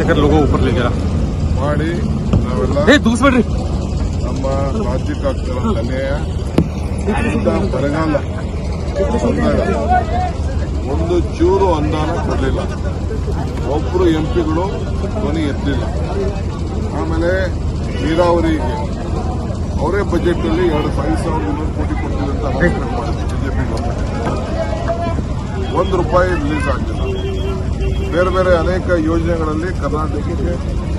ಚಕ್ಕರ್ logo ಊಪರ್ ಲಿದ್ದೀರ ಮಾಡಿ ನಾವೆಲ್ಲ ಏ ದೂಸ್ಬೇಡ್ರಿ ನಮ್ಮ ರಾಜ್ಯಕ್ಕೆ ಆಗ್ತಿರೋದನ್ನೇ ಬರಗಾಲ ಒಂದು ಚೂರು ಅಂದಾನ ಕೊಡಲಿಲ್ಲ. ಒಬ್ಬರು ಎಂ ಪಿಗಳು ಧ್ವನಿ ಎತ್ತಲಿಲ್ಲ. ಆಮೇಲೆ ನೀರಾವರಿಗೆ. ಅವರೇ ಬಜೆಟಲ್ಲಿ ಎರಡು ಐದು ಸಾವಿರದ ಇನ್ನೂರು ಕೋಟಿ ಕೊಡ್ತೀವಿ ಅಂತ ಬಿಜೆಪಿ ಒಂದು ರೂಪಾಯಿ ರಿಲೀಸ್ ಆಗ್ತಿಲ್ಲ ಬೇರೆ ಬೇರೆ ಅನೇಕ ಯೋಜನೆಗಳಲ್ಲಿ ಕರ್ನಾಟಕಕ್ಕೆ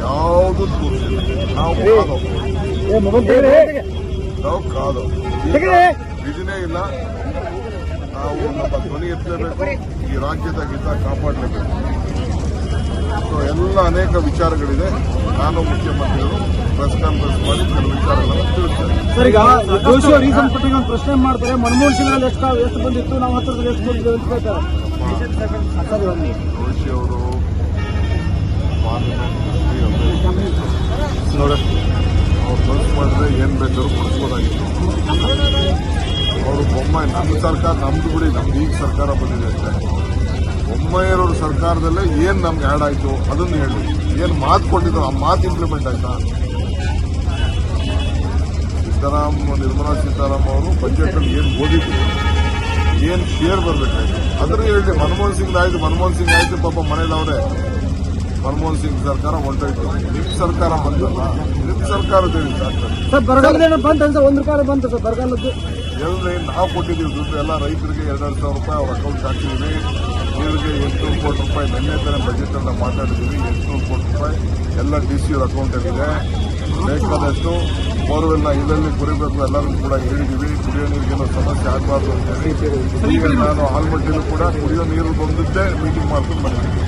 ಯಾವುದು ತೋರಿಸಿಲ್ಲ ನಾವು ನಾವು ಕಾದು. ವಿಜನೇ ಇಲ್ಲ. ನಾವು ನಮ್ಮ ಧ್ವನಿ ಎತ್ತಲೇಬೇಕು. ಈ ರಾಜ್ಯದ ಹಿತ ಕಾಪಾಡಲೇಬೇಕು. ಸೊ ಎಲ್ಲ ಅನೇಕ ವಿಚಾರಗಳಿದೆ. ನಾನು ಮುಖ್ಯಮಂತ್ರಿಗಳು ಪ್ರೆಸ್ ಕಾನ್ಫರೆನ್ಸ್ ಮಾಡಿ ಕೆಲವು ತಿಳಿಸ್ತೇನೆ ಸರ್, ಈಗ ಜೋಶಿ ರೀಸನ್ ಕೊಟ್ಟಿಗೆ ಒಂದು ಪ್ರಶ್ನೆ ಮಾಡ್ತಾರೆ, ಮನಮೋಹನ್ ಸಿಂಗ್ ಅಲ್ಲಿ ಎಷ್ಟು ಎಷ್ಟು ಬಂದಿತ್ತು, ನಾವು ಹತ್ರದಲ್ಲಿ ಎಷ್ಟು ಬಂದಿದ್ದು ಅಂತ ಕೇಳ್ತಾರೆ. ಜೋಶಿ ಅವರು ನೋಡ, ಅವ್ರು ಖರ್ಚು ಮಾಡಿದ್ರೆ ಏನು ಬೇಕಾದ್ರೂ ಕೊಡಿಸ್ಬೋದಾಗಿತ್ತು. ಅವರು ಬೊಮ್ಮಾಯಿ, ನಮ್ಮ ಸರ್ಕಾರ, ನಮ್ದು ಬಿಡಿ, ನಮ್ದು ಈಗ ಸರ್ಕಾರ ಬಂದಿದೆ ಅಷ್ಟೇ ಬೊಮ್ಮಾಯಿಯವ್ರ ಸರ್ಕಾರದಲ್ಲೇ ಏನ್ ನಮ್ಗೆ ಆ್ಯಡ್ ಆಯ್ತು ಅದನ್ನು ಹೇಳಿ. ಏನ್ ಮಾತು ಕೊಟ್ಟಿದ್ರು, ಆ ಮಾತು ಇಂಪ್ಲಿಮೆಂಟ್ ಆಯ್ತಾ? ಸಿದ್ದರಾಮ್ ನಿರ್ಮಲಾ ಸೀತಾರಾಮ್ ಅವರು ಬಜೆಟ್ ಅಲ್ಲಿ ಏನ್ ಓದಿದ್ರು ಏನ್ ಶೇರ್ ಬರ್ಬೇಕಾಯ್ತು? ಅದ್ರ ಹೇಳಿ ಮನಮೋಹನ್ ಸಿಂಗ್ ಆಯ್ತು ಮನಮೋಹನ್ ಸಿಂಗ್ ಆಯ್ತು ಪಾಪ ಮನೇಲಿ ಅವರೇ. ಮನಮೋಹನ್ ಸಿಂಗ್ ಸರ್ಕಾರ ಹೊಂಟೋಯ್ತು ನಿಮ್ ಸರ್ಕಾರ ಬಂದಲ್ಲ ನಿಮ್ ಸರ್ಕಾರ ಬಂತ ಸರ್ ಒಂದು ರೂಪಾಯಿ ಬಂತು ಸರ್ ಬರಗಾಲದ್ದು. ನಾವು ಕೊಟ್ಟಿದ್ದೀವಿ ದುಡ್ಡು ಎಲ್ಲ ರೈತರಿಗೆ ಎರಡೆರಡು ಸಾವಿರ ರೂಪಾಯಿ ಅವ್ರ ಅಕೌಂಟ್ ಹಾಕಿದ್ದೀವಿ ನೀರಿಗೆ ಎಂಟುನೂರು ಕೋಟಿ ರೂಪಾಯಿ ನಿನ್ನೆ ತಾನೇ ಬಜೆಟ್ ಅಂತ ಮಾತಾಡಿದ್ದೀವಿ ಎಂಟುನೂರು ಕೋಟಿ ರೂಪಾಯಿ ಎಲ್ಲ ಡಿ ಸಿ ಅವ್ರ ಅಕೌಂಟಲ್ಲಿದೆ ಬೇಕಾದಷ್ಟು ಬೋರ್ವೆಲ್ನ ಇದರಲ್ಲಿ ಕುರಿಬೇಕು ಎಲ್ಲರಿಗೂ ಕೂಡ ಹೇಳಿದ್ದೀವಿ. ಕುಡಿಯೋ ನೀರಿಗೇನೋ ಸಮಸ್ಯೆ ಆಗಬಾರ್ದು ಅಂತ ಹೇಳಿ. ಈಗ ನಾನು ಆಲ್ಮಟ್ಟಿನೂ ಕೂಡ ಕುಡಿಯೋ ನೀರು ಬಂದಿದ್ದೇ ಮೀಟಿಂಗ್ ಮಾಡ್ಕೊಂಡು ಬಂದಿದ್ದೀನಿ.